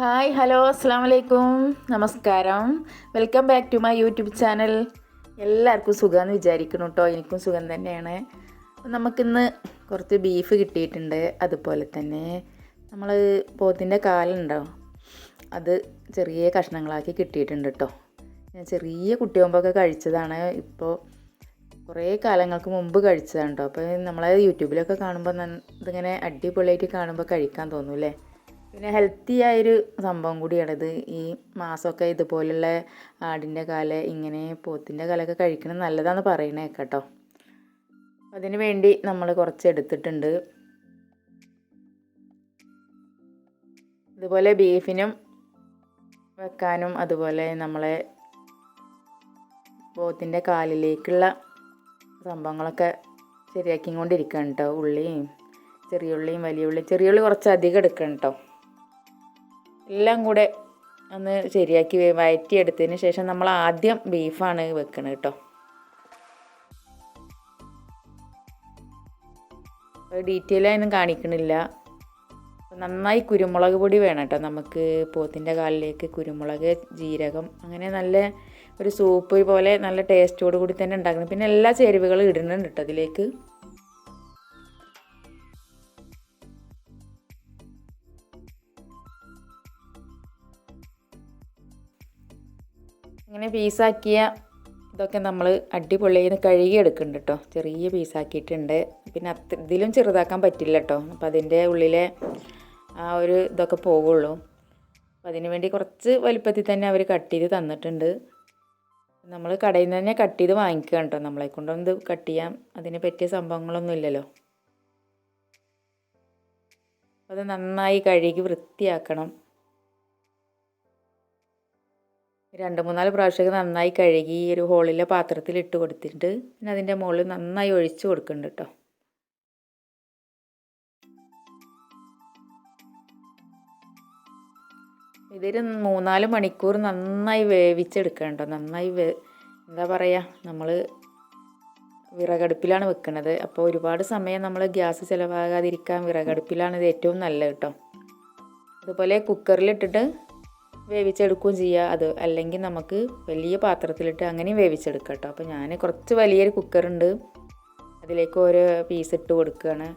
Hi hello അസ്സാം വലൈക്കും നമസ്കാരം. Welcome back to my YouTube channel. എല്ലാവർക്കും സുഖമെന്ന് വിചാരിക്കണം കേട്ടോ എനിക്കും സുഖം തന്നെയാണ്. നമുക്കിന്ന് കുറച്ച് ബീഫ് കിട്ടിയിട്ടുണ്ട്. അതുപോലെ തന്നെ നമ്മൾ പോത്തിന്റെ കാലുണ്ടാവും അത് ചെറിയ കഷ്ണങ്ങളാക്കി കിട്ടിയിട്ടുണ്ട് കേട്ടോ ഞാൻ ചെറിയ കുട്ടിയാകുമ്പോഴൊക്കെ കഴിച്ചതാണ്. ഇപ്പോൾ കുറേ കാലങ്ങൾക്ക് മുമ്പ് കഴിച്ചതാണ് കേട്ടോ അപ്പോൾ നമ്മളെ യൂട്യൂബിലൊക്കെ കാണുമ്പോൾ ഇതിങ്ങനെ അടിപൊളിയായിട്ട് കാണുമ്പോൾ കഴിക്കാൻ തോന്നും അല്ലേ പിന്നെ ഹെൽത്തി ആയൊരു സംഭവം കൂടിയാണിത് ഈ മാസമൊക്കെ ഇതുപോലുള്ള ആടിന്റെ കാല ഇങ്ങനെ പോത്തിന്റെ കാലൊക്കെ കഴിക്കണം നല്ലതാണെന്ന് പറയണേ കേട്ടോ. അതിന് വേണ്ടി നമ്മൾ കുറച്ച് എടുത്തിട്ടുണ്ട്. ഇതുപോലെ ബീഫിനും വെക്കാനും അതുപോലെ നമ്മളെ പോത്തിന്റെ കാലിലേക്കുള്ള സംഭവങ്ങളൊക്കെ ശരിയാക്കിക്കൊണ്ടിരിക്കണം കേട്ടോ. ഉള്ളിയും ചെറിയ ഉള്ളിയും വലിയ ഉള്ളിയും ചെറിയ ഉള്ളി കുറച്ച് അധികം എടുക്കണം കേട്ടോ. എല്ലാം കൂടെ ഒന്ന് ശരിയാക്കി വയറ്റിയെടുത്തതിന് ശേഷം നമ്മൾ ആദ്യം ബീഫാണ് വെക്കണത് കേട്ടോ. ഡീറ്റെയിൽ ആയൊന്നും കാണിക്കണില്ല. നന്നായി കുരുമുളക് പൊടി വേണം കേട്ടോ. നമുക്ക് പോത്തിന്റെ കാലിലേക്ക് കുരുമുളക് ജീരകം അങ്ങനെ നല്ല ഒരു സൂപ്പ് പോലെ നല്ല ടേസ്റ്റോട് കൂടി തന്നെ ഉണ്ടാക്കണം. പിന്നെ എല്ലാ ചേരുവകളും ഇടുന്നുണ്ട് കേട്ടോ അതിലേക്ക്. ഇങ്ങനെ പീസാക്കിയ ഇതൊക്കെ നമ്മൾ അടിപൊളിയിൽ നിന്ന് കഴുകി എടുക്കുന്നുണ്ട് കേട്ടോ ചെറിയ പീസാക്കിയിട്ടുണ്ട്. പിന്നെ അത്ര ഇതിലും ചെറുതാക്കാൻ പറ്റില്ല കേട്ടോ അപ്പം അതിന്റെ ഉള്ളിലെ ആ ഒരു ഇതൊക്കെ പോവുള്ളൂ. അപ്പം അതിന് വേണ്ടി കുറച്ച് വലുപ്പത്തിൽ തന്നെ അവർ കട്ട് ചെയ്ത് തന്നിട്ടുണ്ട്. നമ്മൾ കടയിൽ നിന്ന് തന്നെ കട്ട് ചെയ്ത് വാങ്ങിക്കുക കേട്ടോ നമ്മളെ കൊണ്ടൊന്നും ഇത് കട്ട് ചെയ്യാം. അതിന് പറ്റിയ സംഭവങ്ങളൊന്നും ഇല്ലല്ലോ. അത് നന്നായി കഴുകി വൃത്തിയാക്കണം. രണ്ട് മൂന്നാൽ പ്രാവശ്യമൊക്കെ നന്നായി കഴുകി ഈ ഒരു ഹോളിലെ പാത്രത്തിൽ ഇട്ട് കൊടുത്തിട്ട് പിന്നെ അതിന്റെ മുകളിൽ നന്നായി ഒഴിച്ചു കൊടുക്കുന്നുണ്ട് കേട്ടോ ഇതൊരു മൂന്നാൽ മണിക്കൂർ നന്നായി വേവിച്ചെടുക്കണ്ടോ നന്നായി വേ എന്താ പറയുക നമ്മൾ വിറകടുപ്പിലാണ് വെക്കുന്നത് അപ്പോൾ ഒരുപാട് സമയം നമ്മൾ ഗ്യാസ് ചിലവാകാതിരിക്കാൻ വിറകടുപ്പിലാണ് ഇത് ഏറ്റവും നല്ലത് കേട്ടോ അതുപോലെ കുക്കറിലിട്ടിട്ട് വേവിച്ചെടുക്കുകയും ചെയ്യുക. അത് അല്ലെങ്കിൽ നമുക്ക് വലിയ പാത്രത്തിലിട്ട് അങ്ങനെയും വേവിച്ചെടുക്കാം കേട്ടോ. അപ്പോൾ ഞാൻ കുറച്ച് വലിയൊരു കുക്കറുണ്ട് അതിലേക്ക് ഓരോ പീസ് ഇട്ട് കൊടുക്കുകയാണ്.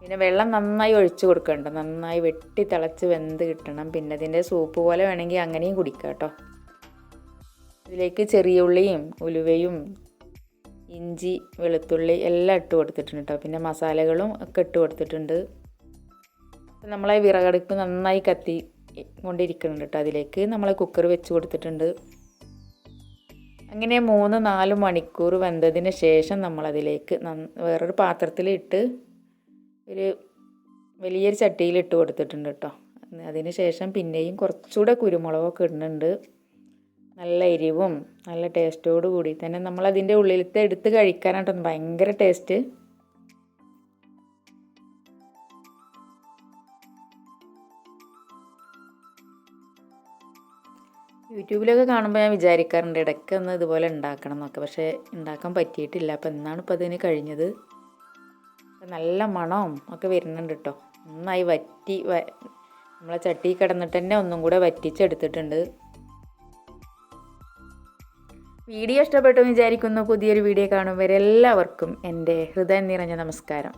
പിന്നെ വെള്ളം നന്നായി ഒഴിച്ച് കൊടുക്കണ്ട നന്നായി വെട്ടി തിളച്ച് വെന്ത് കിട്ടണം. പിന്നെ അതിന്റെ സൂപ്പ് പോലെ വേണമെങ്കിൽ അങ്ങനെയും കുടിക്കാം കേട്ടോ. ഇതിലേക്ക് ചെറിയ ഉള്ളിയും ഉലുവയും ഇഞ്ചി വെളുത്തുള്ളി എല്ലാം ഇട്ട് കൊടുത്തിട്ടുണ്ട് കേട്ടോ. പിന്നെ മസാലകളും ഒക്കെ ഇട്ട് കൊടുത്തിട്ടുണ്ട്. നമ്മളെ വിറകടുപ്പ് നന്നായി കത്തി കൊണ്ടിരിക്കുന്നുണ്ട് കേട്ടോ അതിലേക്ക്. നമ്മൾ കുക്കർ വെച്ച് കൊടുത്തിട്ടുണ്ട്. അങ്ങനെ മൂന്ന് നാല് മണിക്കൂർ വെന്തതിന് ശേഷം നമ്മളതിലേക്ക് വേറൊരു പാത്രത്തിൽ ഇട്ട് ഒരു വലിയൊരു ചട്ടിയിൽ ഇട്ട് കൊടുത്തിട്ടുണ്ട് കേട്ടോ. അതിന് ശേഷം പിന്നെയും കുറച്ചുകൂടെ കുരുമുളകൊക്കെ ഇടുന്നുണ്ട്. നല്ല എരിവും നല്ല ടേസ്റ്റോട് കൂടി. തന്നെ നമ്മൾ അതിന്റെ ഉള്ളിലത്തെ എടുത്ത് കഴിക്കാനായിട്ടൊന്ന് ഭയങ്കര ടേസ്റ്റ് യൂട്യൂബിലൊക്കെ കാണുമ്പോൾ ഞാൻ വിചാരിക്കാറുണ്ട് ഇടയ്ക്ക് ഒന്ന് ഇതുപോലെ ഉണ്ടാക്കണം എന്നൊക്കെ. പക്ഷേ ഉണ്ടാക്കാൻ പറ്റിയിട്ടില്ല. അപ്പോൾ എന്നാണ് ഇപ്പോൾ അതിന് കഴിഞ്ഞത്. നല്ല മണവും ഒക്കെ വരുന്നുണ്ട് കേട്ടോ നന്നായി വറ്റി നമ്മളെ ചട്ടി കിടന്നിട്ട് തന്നെ ഒന്നും കൂടെ വറ്റിച്ചെടുത്തിട്ടുണ്ട്. വീഡിയോ ഇഷ്ടപ്പെട്ടു വിചാരിക്കുന്നു. പുതിയൊരു വീഡിയോ കാണും വരെ എല്ലാവർക്കും എന്റെ ഹൃദയം നിറഞ്ഞ നമസ്കാരം.